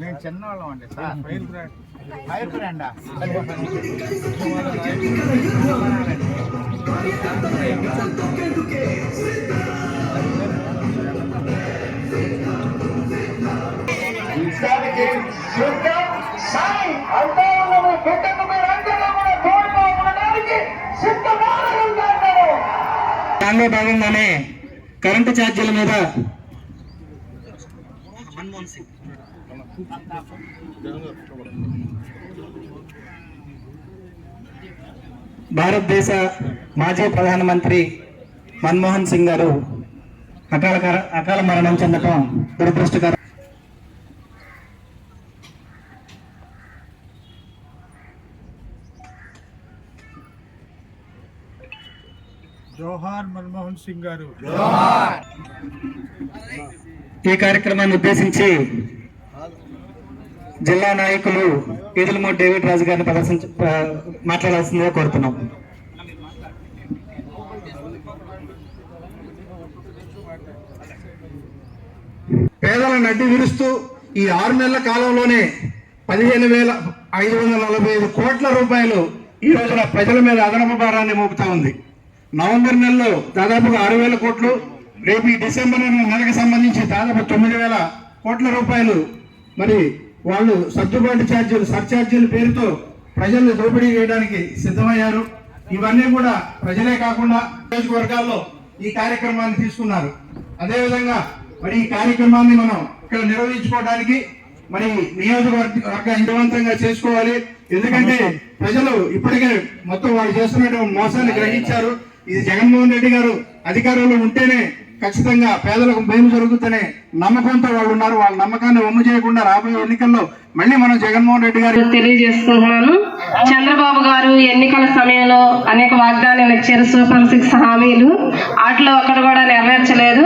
నేను చిన్నవాళ్ళం అండి. Sir fire brand. ఫైర్ బ్రాండా? దానికి సిద్ధం సాయి అంతా ఉన్నాము బిడ్డకు మీరు అందరూ కూడా తోడుగా ఉండడానికి సిద్ధంగా ఉంటారు. దానిలో భాగంగానే కరెంటు ఛార్జీల మీద. భారతదేశ మాజీ ప్రధానమంత్రి మన్మోహన్ సింగ్ గారు అకాల కర- అకాల మరణం చెందటం దురదృష్టకరం. జోహార్ మన్మోహన్ సింగ్ గారు. ఈ కార్యక్రమాన్ని ఉద్దేశించి జిల్లా నాయకులు ఈదులమూడి డేవిడ్ రాజు గారిని ప్రదర్శించ ప్ర- మాట్లాడాల్సిందిగా కోరుతున్నాం. పేదల నడ్డి విరుస్తూ ఈ ఆరు నెలల కాలంలోనే పదిహేను వేల ఐదు వందల నలభై ఐదు కోట్ల రూపాయలు ఈ రోజున ప్రజల మీద అదనపు భారాన్ని మోపుతా ఉంది. నవంబర్ నెలలో దాదాపుగా ఆరు వేల కోట్లు రేపు ఈ డిసెంబర్ నెలకు సంబంధించి దాదాపు తొమ్మిది వేల కోట్ల రూపాయలు. మరి వాళ్ళు సర్దుబాటు ఛార్జీలు సర్ఛార్జీల పేరుతో ప్రజల్ని దోపిడీ చేయడానికి సిద్ధమయ్యారు. ఇవన్నీ కూడా ప్రజలే కాకుండా నియోజకవర్గాల్లో ఈ కార్యక్రమాన్ని తీసుకున్నారు. అదేవిధంగా మరి ఈ కార్యక్రమాన్ని మనం ఇక్కడ నిర్వహించుకోవడానికి మరి నియోజకవర్గ వర్గ విజయవంతంగా చేసుకోవాలి. ఎందుకంటే ప్రజలు ఇప్పటికే మొత్తం వాళ్ళు చేస్తున్నటువంటి మోసాన్ని గ్రహించారు. ఇది జగన్మోహన్ రెడ్డి గారు అధికారంలో ఉంటేనే ఖచ్చితంగా పేదలకు మేలు జరుగుతూనే నమ్మకంతో వాళ్ళు ఉన్నారు. వాళ్ళ నమ్మకాన్ని ఒమ్ము చేయకుండా రాబోయే ఎన్నికల్లో మళ్ళీ మనం జగన్మోహన్ రెడ్డి గారు తెలియజేసుకుంటున్నాను. చంద్రబాబు గారు ఎన్నికల సమయంలో అనేక వాగ్దానాలు ఇచ్చారు. సూపర్ సిక్స్ హామీలు. వాటిలో ఒకటి కూడా నెరవేర్చలేదు.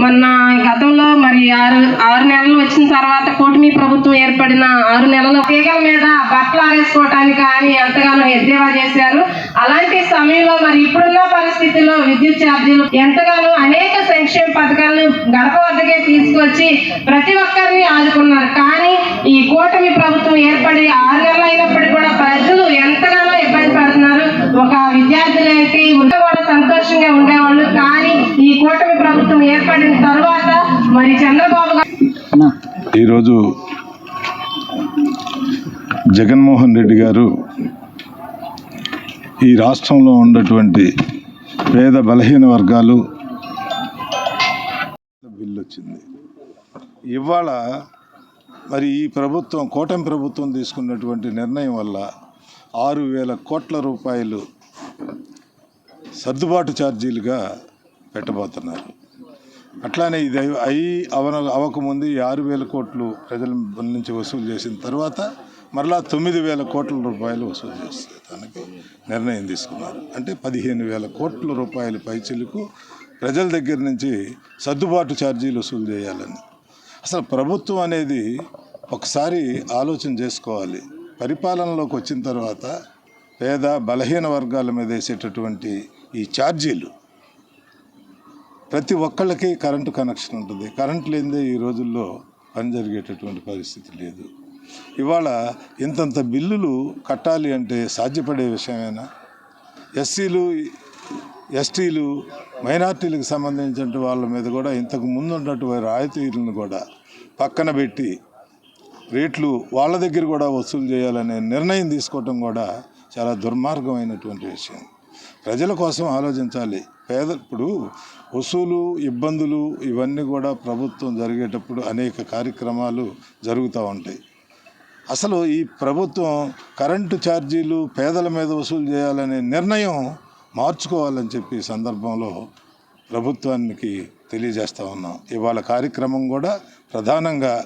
మొన్న గతంలో మరి ఆరు ఆరు నెలలు వచ్చిన తర్వాత కూటమి ప్రభుత్వం ఏర్పడిన ఆరు నెలల తీగల మీద బట్టలు ఆరేసుకోవటానికి కానీ ఎంతగానో ఎద్దేవా చేశారు. అలాంటి సమయంలో మరి ఇప్పుడున్న పరిస్థితుల్లో విద్యుత్ ఛార్జీలు ఎంతగానో అనేక సంక్షేమ పథకాలను గడప వద్దకే తీసుకొచ్చి ప్రతి ఒక్కరిని ఆదుకున్నారు. కానీ ఈ కూటమి ప్రభుత్వం ఏర్పడి ఆరు నెలలు అయినప్పటికీ కూడా ప్రజలు ఎంతగానో ఇబ్బంది పడుతున్నారు. ఒక విద్యార్థులైతే ఉంటే కూడా సంతోషంగా ఉండేవాళ్ళు. కానీ ఈ కూటమి ప్రభుత్వం ఏర్పడిన తర్వాత మరి చంద్రబాబు గారు ఈరోజు జగన్మోహన్ రెడ్డి గారు ఈ రాష్ట్రంలో ఉన్నటువంటి పేద బలహీన వర్గాలు బిల్లు వచ్చింది ఇవాళ మరి ఈ ప్రభుత్వం కూటమి ప్రభుత్వం తీసుకున్నటువంటి నిర్ణయం వల్ల ఆరు వేల కోట్ల రూపాయలు సర్దుబాటు ఛార్జీలుగా పెట్టబోతున్నారు. అట్లానే ఇది అయి- అవన అవ్వకముందు ఆరు వేల కోట్లు ప్రజల నుంచి వసూలు చేసిన తర్వాత మరలా తొమ్మిది వేల కోట్ల రూపాయలు వసూలు చేసేదానికి నిర్ణయం తీసుకున్నారు. అంటే పదిహేను వేల కోట్ల రూపాయల పైచిలకు ప్రజల దగ్గర నుంచి సర్దుబాటు ఛార్జీలు వసూలు చేయాలని. అసలు ప్రభుత్వం అనేది ఒకసారి ఆలోచన చేసుకోవాలి. పరిపాలనలోకి వచ్చిన తర్వాత పేద బలహీన వర్గాల మీద వేసేటటువంటి ఈ ఛార్జీలు ప్రతి ఒక్కళ్ళకి కరెంటు కనెక్షన్ ఉంటుంది. కరెంట్ లేనిదే ఈ రోజుల్లో పని జరిగేటటువంటి పరిస్థితి లేదు. ఇవాళ ఇంతంత బిల్లులు కట్టాలి అంటే సాధ్యపడే విషయమేనా? ఎస్సీలు ఎస్టీలు మైనార్టీలకు సంబంధించిన వాళ్ళ మీద కూడా ఇంతకు ముందు ఉన్నటువంటి రాయితీలను కూడా పక్కన పెట్టి రేట్లు వాళ్ళ దగ్గర కూడా వసూలు చేయాలనే నిర్ణయం తీసుకోవటం కూడా చాలా దుర్మార్గమైనటువంటి విషయం. ప్రజల కోసం ఆలోచించాలి. పేద ఇప్పుడు వసూలు ఇబ్బందులు ఇవన్నీ కూడా ప్రభుత్వం జరిగేటప్పుడు అనేక కార్యక్రమాలు జరుగుతూ ఉంటాయి. అసలు ఈ ప్రభుత్వం కరెంటు ఛార్జీలు పేదల మీద వసూలు చేయాలనే నిర్ణయం మార్చుకోవాలని చెప్పి సందర్భంలో ప్రభుత్వానికి తెలియజేస్తూ ఉన్నాం. ఇవాళ కార్యక్రమం కూడా ప్రధానంగా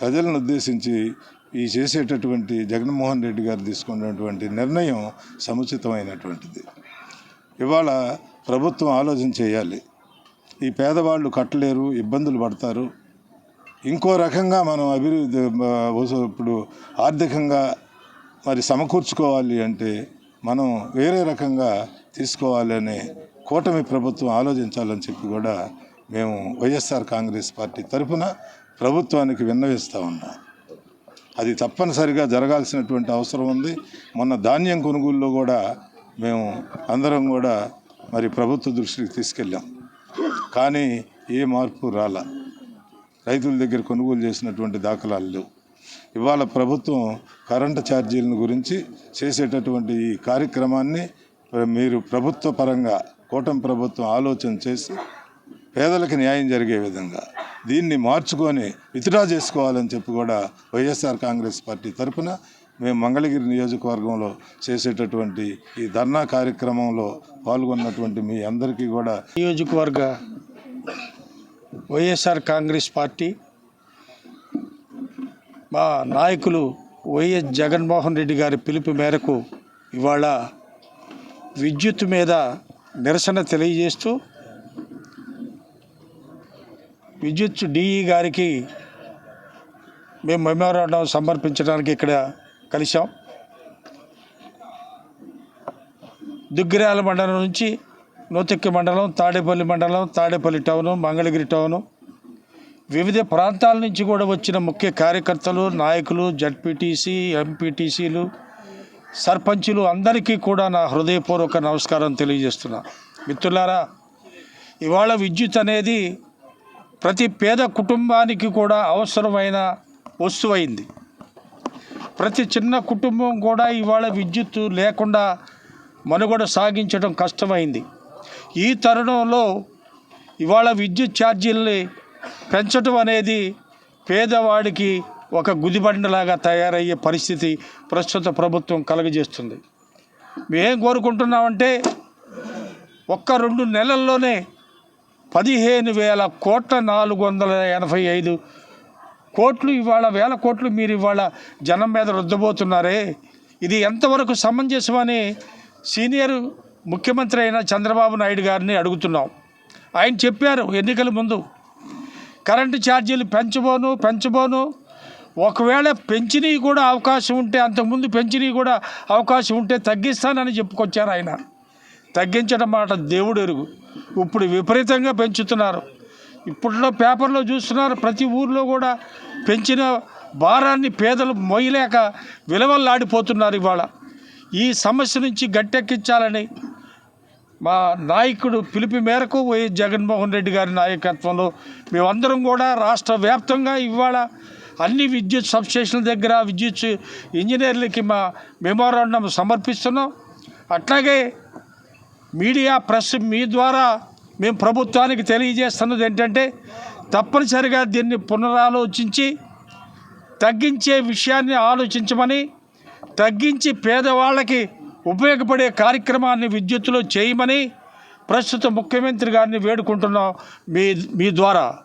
ప్రజలను ఉద్దేశించి ఈ చేసేటటువంటి జగన్మోహన్ రెడ్డి గారు తీసుకున్నటువంటి నిర్ణయం సముచితమైనటువంటిది. ఇవాళ ప్రభుత్వం ఆలోచన చేయాలి. ఈ పేదవాళ్ళు కట్టలేరు ఇబ్బందులు పడతారు. ఇంకో రకంగా మనం అభివృద్ధి ఇప్పుడు ఆర్థికంగా మరి సమకూర్చుకోవాలి అంటే మనం వేరే రకంగా తీసుకోవాలని కూటమి ప్రభుత్వం ఆలోచించాలని చెప్పి కూడా మేము వైఎస్ఆర్ కాంగ్రెస్ పార్టీ తరఫున ప్రభుత్వానికి విన్నవిస్తూ ఉన్నాం. అది తప్పనిసరిగా జరగాల్సినటువంటి అవసరం ఉంది. మొన్న ధాన్యం కొనుగోలులో కూడా మేము అందరం కూడా మరి ప్రభుత్వ దృష్టికి తీసుకెళ్ళాం. కానీ ఏ మార్పు రాలా. రైతుల దగ్గర కొనుగోలు చేసినటువంటి దాఖలాలు లేవు. ఇవాళ ప్రభుత్వం కరెంటు ఛార్జీలను గురించి చేసేటటువంటి ఈ కార్యక్రమాన్ని మీరు ప్రభుత్వ పరంగా కూటమి ప్రభుత్వం ఆలోచన చేసి పేదలకు న్యాయం జరిగే విధంగా దీన్ని మార్చుకొని విత్డ్రా చేసుకోవాలని చెప్పి కూడా వైఎస్ఆర్ కాంగ్రెస్ పార్టీ తరఫున మేము మంగళగిరి నియోజకవర్గంలో చేసేటటువంటి ఈ ధర్నా కార్యక్రమంలో పాల్గొన్నటువంటి మీ అందరికీ కూడా నియోజకవర్గ వైఎస్ఆర్ కాంగ్రెస్ పార్టీ మా నాయకులు వైఎస్ జగన్మోహన్ రెడ్డి గారి పిలుపు మేరకు ఇవాళ విద్యుత్ మీద నిరసన తెలియజేస్తూ విద్యుత్ డిఈ గారికి మేము మెమోరాండం సమర్పించడానికి ఇక్కడ కలిసాం దుగ్గిరాల మండలం నుంచి నూతక్కి మండలం తాడేపల్లి మండలం తాడేపల్లి టౌను మంగళగిరి టౌను. వివిధ ప్రాంతాల నుంచి కూడా వచ్చిన ముఖ్య కార్యకర్తలు నాయకులు జడ్పీటీసీ ఎంపీటీసీలు సర్పంచులు అందరికీ కూడా నా హృదయపూర్వక నమస్కారం తెలియజేస్తున్నా. మిత్రులారా ఇవాళ విద్యుత్ అనేది ప్రతి పేద కుటుంబానికి కూడా అవసరమైన వస్తువైంది. ప్రతి చిన్న కుటుంబం కూడా ఇవాళ విద్యుత్ లేకుండా మనుగడ సాగించడం కష్టమైంది. ఈ తరుణంలో ఇవాళ విద్యుత్ ఛార్జీల్ని పెంచడం అనేది పేదవాడికి ఒక గుదిబండలాగా తయారయ్యే పరిస్థితి ప్రస్తుత ప్రభుత్వం కలుగజేస్తుంది. మేం కోరుకుంటున్నామంటే ఒక్క రెండు నెలల్లోనే పదిహేను వేల కోట్ల నాలుగు వందల ఎనభై ఐదు కోట్లు ఇవాళ వేల కోట్లు మీరు ఇవాళ జనం మీద రుద్దబోతున్నారే. ఇది ఎంతవరకు సమంజసమని సీనియర్ ముఖ్యమంత్రి అయిన చంద్రబాబు నాయుడు గారిని అడుగుతున్నాం. ఆయన చెప్పారు ఎన్నికల ముందు కరెంటు ఛార్జీలు పెంచబోను పెంచబోను. ఒకవేళ పెంచినవి కూడా అవకాశం ఉంటే అంతకుముందు పెంచినవి కూడా అవకాశం ఉంటే తగ్గిస్తానని చెప్పుకొచ్చారు ఆయన. తగ్గించడం మాట దేవుడు ఎరుగు. ఇప్పుడు విపరీతంగా పెంచుతున్నారు. ఇప్పట్లో పేపర్లో చూస్తున్నారు ప్రతి ఊర్లో కూడా పెంచిన భారాన్ని పేదలు మొయ్యలేక విలవల్లాడిపోతున్నారు ఇవాళ. ఈ సమస్య నుంచి గట్టెక్కించాలని మా నాయకుడు పిలుపు మేరకు వైఎస్ జగన్మోహన్ రెడ్డి గారి నాయకత్వంలో మేమందరం కూడా రాష్ట్ర వ్యాప్తంగా ఇవాళ అన్ని విద్యుత్ సబ్స్టేషన్ల దగ్గర విద్యుత్ ఇంజనీర్లకి మా మెమోరాండం సమర్పిస్తున్నాం. అట్లాగే మీడియా ప్రెస్ మీ ద్వారా మేము ప్రభుత్వానికి తెలియజేస్తున్నది ఏంటంటే తప్పనిసరిగా దీన్ని పునరాలోచించి తగ్గించే విషయాన్ని ఆలోచించమని తగ్గించి పేదవాళ్ళకి ఉపయోగపడే కార్యక్రమాన్ని విద్యుత్తులో చేయమని ప్రస్తుత ముఖ్యమంత్రి గారిని వేడుకుంటున్నాం మీ మీ ద్వారా.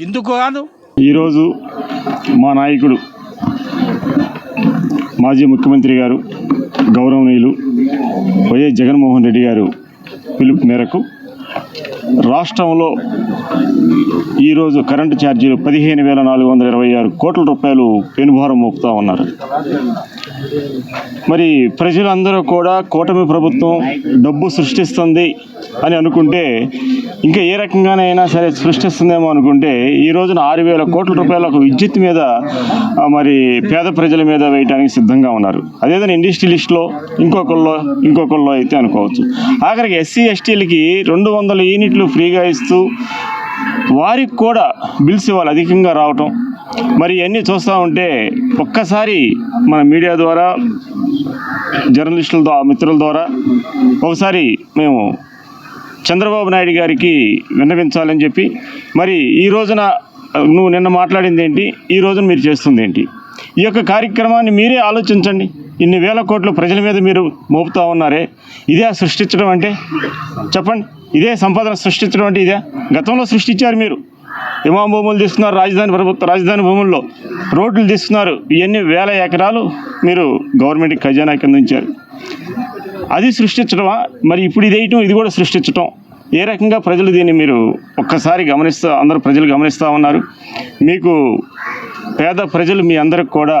ఇందుకు గాను ఈరోజు మా నాయకుడు మాజీ ముఖ్యమంత్రి గారు గౌరవనీయులు వైఎస్ జగన్మోహన్ రెడ్డి గారు పిలుపు మేరకు రాష్ట్రంలో ఈరోజు కరెంటు ఛార్జీలు పదిహేను వేల నాలుగు వందల ఇరవై ఆరు కోట్ల రూపాయలు పెనుభారం మోపుతా ఉన్నారు. మరి ప్రజలందరూ కూడా కూటమి ప్రభుత్వం డబ్బు సృష్టిస్తుంది అని అనుకుంటే ఇంకా ఏ రకంగానైనా సరే సృష్టిస్తుందేమో అనుకుంటే ఈ రోజున ఆరు వేల కోట్ల రూపాయల ఒక విద్యుత్ మీద మరి పేద ప్రజల మీద వేయడానికి సిద్ధంగా ఉన్నారు. అదేదైనా ఇండస్ట్రియలిస్ట్లో ఇంకొకళ్ళు ఇంకొకళ్ళు అయితే అనుకోవచ్చు. ఆఖరికి ఎస్సీ ఎస్టీలకి రెండు వందల యూనిట్ యూనిట్లు ఫ్రీగా ఇస్తూ వారికి కూడా బిల్స్ ఇవాళ అధికంగా రావటం. మరి ఇవన్నీ చూస్తూ ఉంటే ఒక్కసారి మన మీడియా ద్వారా జర్నలిస్టుల ద్వారా మిత్రుల ద్వారా ఒకసారి మేము చంద్రబాబు నాయుడు గారికి విన్నవించాలని చెప్పి మరి ఈ రోజున నువ్వు నిన్న మాట్లాడింది ఏంటి ఈ రోజున మీరు చేస్తుంది ఏంటి ఈ యొక్క కార్యక్రమాన్ని మీరే ఆలోచించండి. ఇన్ని వేల కోట్లు ప్రజల మీద మీరు మోపుతా ఉన్నారే ఇదే సృష్టించడం అంటే? చెప్పండి. ఇదే సంపదను సృష్టించడం అంటే ఇదే? గతంలో సృష్టించారు మీరు. ఇమాం భూములు తీసుకున్నారు రాజధాని ప్రభుత్వ రాజధాని భూముల్లో. రోడ్లు తీసుకున్నారు ఇవన్నీ వేల ఎకరాలు మీరు గవర్నమెంట్ ఖజానా కింద ఉంచారు. అది సృష్టించడమా? మరి ఇప్పుడు ఇది వేయటం ఇది కూడా సృష్టించటం. ఏ రకంగా ప్రజలు దీన్ని మీరు ఒక్కసారి గమనిస్తూ అందరూ ప్రజలు గమనిస్తూ ఉన్నారు? మీకు పేద ప్రజలు మీ అందరికి కూడా